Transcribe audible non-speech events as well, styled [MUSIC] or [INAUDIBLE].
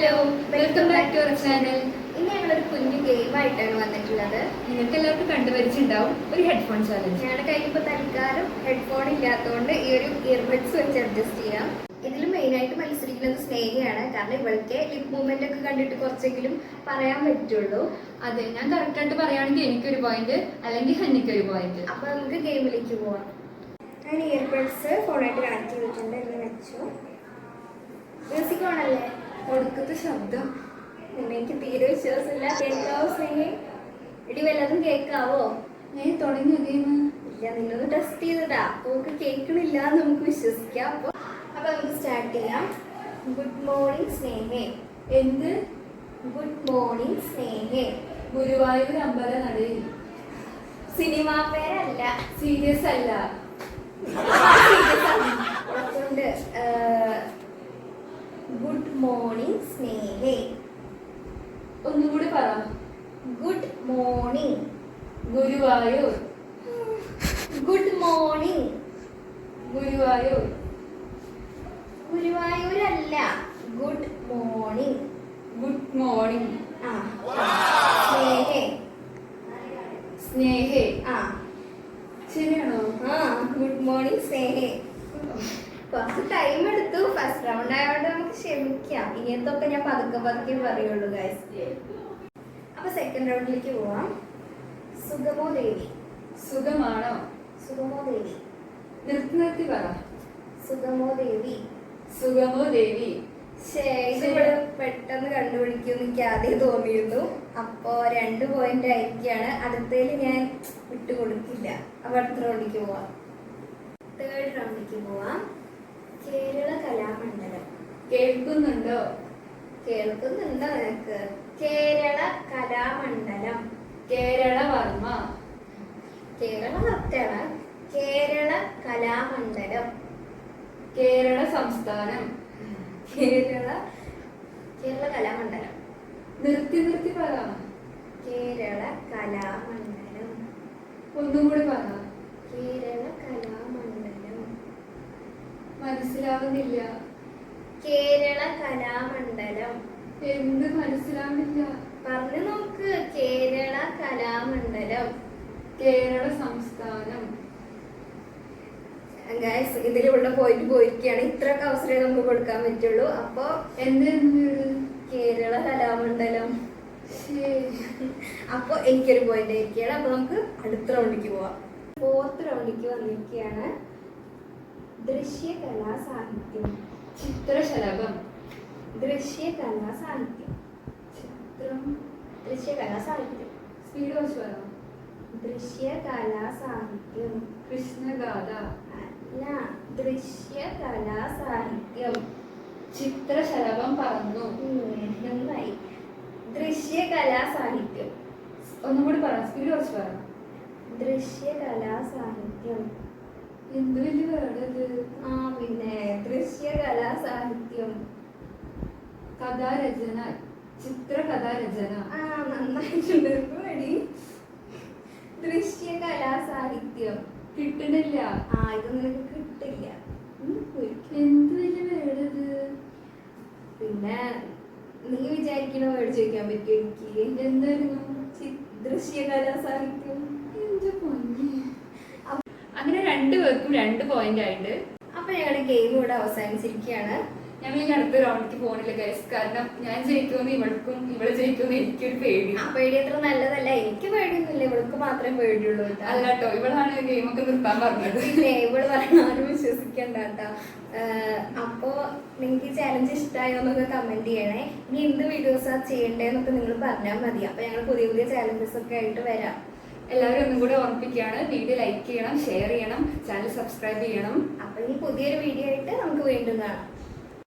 Hello welcome back to our channel ഇന്ന് ഞങ്ങളൊരു കുഞ്ഞു ഗെയിമായിട്ടാണ് വന്നിട്ടുള്ളത്. നിങ്ങൾക്ക് എല്ലാവർക്കും കണ്ടുപരിച്ചിട്ടുണ്ടാവും. ഒരു ഹെഡ്ഫോൺ ചാലഞ്ച് ഞങ്ങളുടെ കയ്യിൽ ഇപ്പോൾ തൽക്കാലം ഹെഡ്ഫോൺ ഇല്ലാത്തതുകൊണ്ട് ഈ ഒരു ഇയർബഡ്സ് വെച്ച് അഡ്ജസ്റ്റ് ചെയ്യാം. ഇതിൽ മെയിനായിട്ട് മത്സരിക്കുന്നത് സ്നേഹയാണ്. കാരണം ഇവൾക്ക് ലിപ് മൂവ്മെന്റ് ഒക്കെ കണ്ടിട്ട് കുറച്ചെങ്കിലും പറയാൻ പറ്റുള്ളൂ. അതെ ഞാൻ കറക്റ്റ് ആയിട്ട് പറയുകയാണെങ്കിൽ എനിക്കൊരു പോയിന്റ് അല്ലെങ്കിൽ ഹന്നിക്കൊരു പോയിന്റ് അപ്പൊ നമുക്ക് ഗെയിമിലേക്ക് പോവാം. ഞാൻ ഇയർബഡ്സ് ഫോണായിട്ട് കണക്ട് ചെയ്തിട്ടുണ്ട്. എന്ന് വെച്ചു. മ്യൂസിക് ഓണല്ലേ ഒടുക്കത്തെ ശബ്ദം. എനിക്ക് തീരെ വിശ്വാസമില്ല. കേൾക്കാവോ സ്നേഹി ഇടി വല്ലതും കേൾക്കാവോ ഏ തുടങ്ങി ഗെയിം ഇല്ല നിന്നൊന്ന് ടെസ്റ്റ് ചെയ്തിട്ടാ നമുക്ക് കേൾക്കണില്ല നമുക്ക് വിശ്വസിക്കാം. അപ്പൊ അപ്പൊ നമുക്ക് സ്റ്റാർട്ട് ചെയ്യാം. ഗുഡ് മോർണിംഗ് സ്നേഹേ. എന്ത്? Good morning സ്നേഹേ. ഗുരുവായൂർ അമ്പല നടയിൽ. സിനിമാ പേരല്ല. സീരിയസ് അല്ല. [LAUGHS] ഗുഡ് മോർണിംഗ് സ്നേഹേ. ഒന്നുകൂടി പറ. Good morning Guruvayur. Good morning Guruvayur. ഗുരുവായൂരല്ല. Good morning good morning ആ. സ്നേഹേ. സ്നേഹേ. ആ. ശരിയാണോ? ആ ഗുഡ് മോർണിംഗ് സ്നേഹേ. കുറച്ച് ടൈം എടുത്തു. ഫസ്റ്റ് റൗണ്ട് ആയതുകൊണ്ട് നമുക്ക് ക്ഷമിക്കാം. ഇനിയത്തൊക്കെ ഞാൻ പതുക്കെ പതുക്കെ പറയുള്ളൂ ഗൈസ് അപ്പൊ സെക്കൻഡ് റൗണ്ടിലേക്ക് പോവാം. സുഗമോ ദേവി? സുഖമാണോ? സുഗമോ ദേവി. നിർത്തി നിർത്തി പറ. സുഗമോ ദേവി. സുഗമോ ദേവി. ഇവിടെ പെട്ടെന്ന് കണ്ടുപിടിക്കും എനിക്ക് ആദ്യം തോന്നിയിരുന്നു. അപ്പോ രണ്ട് പോയിന്റ് ആയിരിക്കാണ്. അടുത്തതിൽ ഞാൻ വിട്ടുകൊടുക്കില്ല. അപ്പൊ അടുത്ത റൗണ്ടിലേക്ക് പോവാം. തേർഡ് റൗണ്ടിലേക്ക് പോവാം. കേരള കലാമണ്ഡലം. കേൾക്കുന്നുണ്ടോ? കേൾക്കുന്നുണ്ടോ നിനക്ക്? കേരള കലാമണ്ഡലം. കേരള വർമ്മ. കേരള കറക്റ്റാണ് കേരള കലാമണ്ഡലം. കേരള സംസ്ഥാനം. കേരള കേരള കലാമണ്ഡലം. നിർത്തി നിർത്തി പറ. കേരള കലാമണ്ഡലം. ഒന്നും കൂടി പറ കേരള കലാമണ്ഡലം മനസ്സിലാവുന്നില്ല കേരള കലാമണ്ഡലം. എന്ത് മനസ്സിലാകുന്നില്ല. പറഞ്ഞു നോക്ക് കേരള കലാമണ്ഡലം. കേരള സംസ്ഥാനം. ഗൈസ് ഇതിലുള്ള പോയിന്റ് പോയിരിക്കുകയാണ്. ഇത്രയൊക്കെ അവസരം നമുക്ക് കൊടുക്കാൻ പറ്റുള്ളൂ. അപ്പോ എന്ത് കേരള കലാമണ്ഡലം. അപ്പൊ എനിക്കൊരു പോയിന്റ് ആയിരിക്കുകയാണ്. അപ്പൊ നമുക്ക് അടുത്ത റൗണ്ടിലേക്ക് പോവാം. ഫോർത്ത് റൗണ്ടിലേക്ക് വന്നിരിക്കുകയാണ്. ദൃശ്യകലാ സാഹിത്യം ചിത്രശലഭം. ദൃശ്യകലാ സാഹിത്യം ചിത്രം. ദൃശ്യകലാ സാഹിത്യം സ്പീഡ് പറ ദൃശ്യകലാ സാഹിത്യം കൃഷ്ണഗാഥ. അല്ല ദൃശ്യകലാ സാഹിത്യം ചിത്രശലഭം ഉം, നന്നായി. ദൃശ്യകലാ സാഹിത്യം ഒന്നും കൂടി പറ സ്പീഡ് കുറച്ച് പറ ദൃശ്യകലാ സാഹിത്യം ആ പിന്നെ ദൃശ്യകലാ സാഹിത്യം. കഥാരചന ചിത്രകഥാരചന ആ നന്നായിട്ടുണ്ട്. മടി ദൃശ്യകലാ സാഹിത്യം. കിട്ടണില്ല. ആ ഇത് നിനക്ക് കിട്ടില്ല. എന്ത് വലിയ വേർഡ് പിന്നെ നീ വിചാരിക്കണ മേടിച്ച് ചോദിക്കാൻ പറ്റും എനിക്ക്? എന്തായിരുന്നു? ദൃശ്യകലാ സാഹിത്യം? അങ്ങനെ രണ്ടു പേർക്കും രണ്ട് പോയിന്റ് ആയിട്ട്. അപ്പൊ ഞങ്ങളുടെ ഗെയിം ഇവിടെ അവസാനിച്ചിരിക്കുകയാണ്. ഞങ്ങൾ ഇനി അടുത്ത റൗണ്ടിലേക്ക് പോണില്ല ഗൈസ് കാരണം ഞാൻ ജയിക്കുമെന്ന് ഇവൾക്കും ഇവൾ ജയിക്കുമെന്ന് എനിക്കൊരു പേടി. ആ പേടി അത്ര നല്ലതല്ല. എനിക്ക് പേടിയൊന്നുമില്ല. ഇവൾക്ക് മാത്രമേ പേടിയുള്ളൂ കേട്ടോ. അല്ല കേട്ടോ ഇവളാണ് ഗെയിമൊക്കെ നിർത്താൻ പറഞ്ഞത്. പിന്നെ ഇവൾ പറഞ്ഞ ആരും വിശ്വസിക്കണ്ട കേട്ടോ. അപ്പോ നിങ്ങൾക്ക് ഈ ചാലഞ്ച് ഇഷ്ടമായോ എന്നൊക്കെ കമന്റ് ചെയ്യണേ. ഇനി എന്ത് വീഡിയോസാ ചെയ്യണ്ടേന്നൊക്കെ നിങ്ങൾ പറഞ്ഞാൽ മതി. അപ്പൊ ഞങ്ങൾ പുതിയ പുതിയ ചാലഞ്ചസ് ഒക്കെ ആയിട്ട് വരാം. എല്ലാവരും ഒന്നും കൂടെ ഓർമ്മിപ്പിക്കുകയാണ്. വീഡിയോ ലൈക്ക് ചെയ്യണം ഷെയർ ചെയ്യണം ചാനൽ സബ്സ്ക്രൈബ് ചെയ്യണം. അപ്പൊ ഇനി പുതിയൊരു വീഡിയോ ആയിട്ട് നമുക്ക് വീണ്ടും കാണാം.